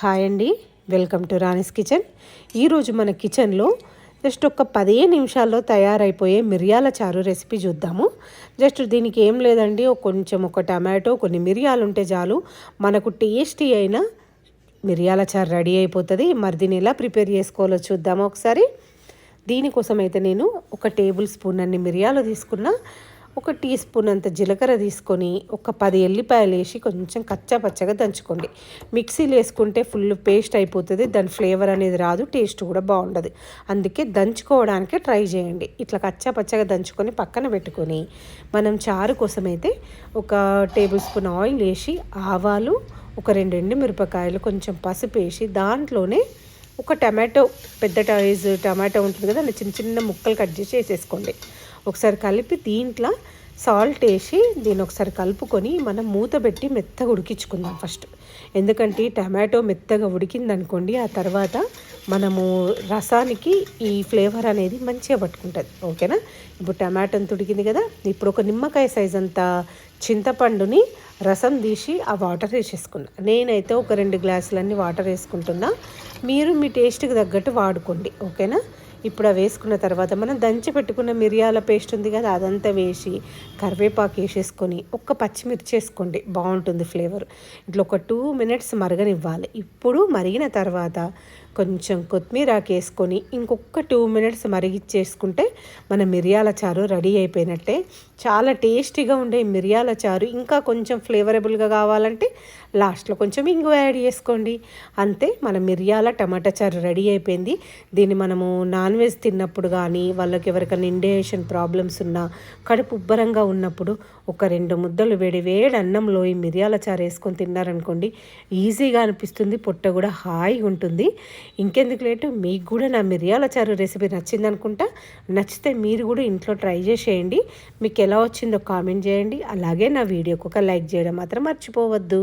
Hi అండి. Welcome to Rani's kitchen. ఈరోజు మన కిచెన్లో జస్ట్ ఒక పదిహేను నిమిషాల్లో తయారైపోయే మిరియాల చారు రెసిపీ చూద్దాము. జస్ట్ దీనికి ఏం లేదండి కొంచెం ఒక టమాటో కొన్ని మిరియాలు ఉంటే చాలు. మనకు టేస్టీ అయిన మిరియాల చారు రెడీ అయిపోతుంది. మరి దీన్ని ఎలా ప్రిపేర్ చేసుకోవాలో చూద్దాము ఒకసారి. దీనికోసం అయితే నేను ఒక టేబుల్ స్పూన్ అన్ని మిరియాలు తీసుకున్న. ఒక టీ స్పూన్ అంత జీలకర్ర తీసుకొని ఒక పది ఎల్లిపాయలు వేసి కొంచెం కచ్చాపచ్చగా దంచుకోండి. మిక్సీలో వేసుకుంటే ఫుల్ పేస్ట్ అయిపోతుంది దాని ఫ్లేవర్ అనేది రాదు టేస్ట్ కూడా బాగుండదు. అందుకే దంచుకోవడానికి ట్రై చేయండి. ఇట్లా కచ్చాపచ్చగా దంచుకొని పక్కన పెట్టుకొని మనం చారు కోసం అయితే ఒక టేబుల్ స్పూన్ ఆయిల్ వేసి ఆవాలు ఒక రెండు ఎండు మిరపకాయలు కొంచెం పసుపు వేసి దాంట్లోనే ఒక టమాటో పెద్ద సైజ్ టమాటో ఉంటుంది కదా చిన్న చిన్న ముక్కలు కట్ చేసి వేసేసుకోండి. ఒకసారి కలిపి దీంట్లో సాల్ట్ వేసి దీన్ని ఒకసారి కలుపుకొని మనం మూత పెట్టి మెత్తగా ఉడికించుకుందాం ఫస్ట్. ఎందుకంటే టమాటో మెత్తగా ఉడికిందనుకోండి ఆ తర్వాత మనము రసానికి ఈ ఫ్లేవర్ అనేది మంచిగా పట్టుకుంటుంది. ఓకేనా? ఇప్పుడు టమాటో అంత ఉడికింది కదా ఇప్పుడు ఒక నిమ్మకాయ సైజ్ అంత చింతపండుని రసం తీసి ఆ వాటర్ వేసేసుకున్నా. నేనైతే ఒక రెండు గ్లాసులన్నీ వాటర్ వేసుకుంటున్నా. మీరు మీ టేస్ట్కి తగ్గట్టు వాడుకోండి. ఓకేనా? ఇప్పుడు అవి వేసుకున్న తర్వాత మనం దంచి పెట్టుకున్న మిరియాల పేస్ట్ ఉంది కదా అదంతా వేసి కరివేపాకు వేసేసుకొని ఒక్క పచ్చిమిర్చి వేసుకోండి బాగుంటుంది ఫ్లేవర్. ఇట్లా ఒక టూ మినిట్స్ మరగనివ్వాలి. ఇప్పుడు మరిగిన తర్వాత కొంచెం కొత్తిమీర వేసుకొని ఇంకొక టూ మినిట్స్ మరిగిచ్చేసుకుంటే మన మిరియాల చారు రెడీ అయిపోయినట్టే. చాలా టేస్టీగా ఉండే మిరియాల చారు. ఇంకా కొంచెం ఫ్లేవరబుల్గా కావాలంటే లాస్ట్లో కొంచెం ఇంగు యాడ్ చేసుకోండి. అంతే మన మిరియాల టమాటా చారు రెడీ అయిపోయింది. దీన్ని మనము నాన్ వెజ్ తిన్నప్పుడు కానీ వాళ్ళకి ఎవరికైనా ఇండేషన్ ప్రాబ్లమ్స్ ఉన్నా కడుపు ఉబ్బరంగా ఉన్నప్పుడు ఒక రెండు ముద్దలు వేడి వేడి అన్నంలో ఈ మిరియాల చారు వేసుకొని తిన్నారనుకోండి ఈజీగా అనిపిస్తుంది. పొట్ట కూడా హాయిగా ఉంటుంది. ఇంకెందుకు లేటు? మీకు కూడా నా మిరియాల చారు రెసిపీ నచ్చింది అనుకుంటా. నచ్చితే మీరు కూడా ఇంట్లో ట్రై చేసేయండి. మీకు ఎలా వచ్చిందో కామెంట్ చేయండి. అలాగే నా వీడియోకి ఒక లైక్ చేయడం మాత్రం మర్చిపోవద్దు.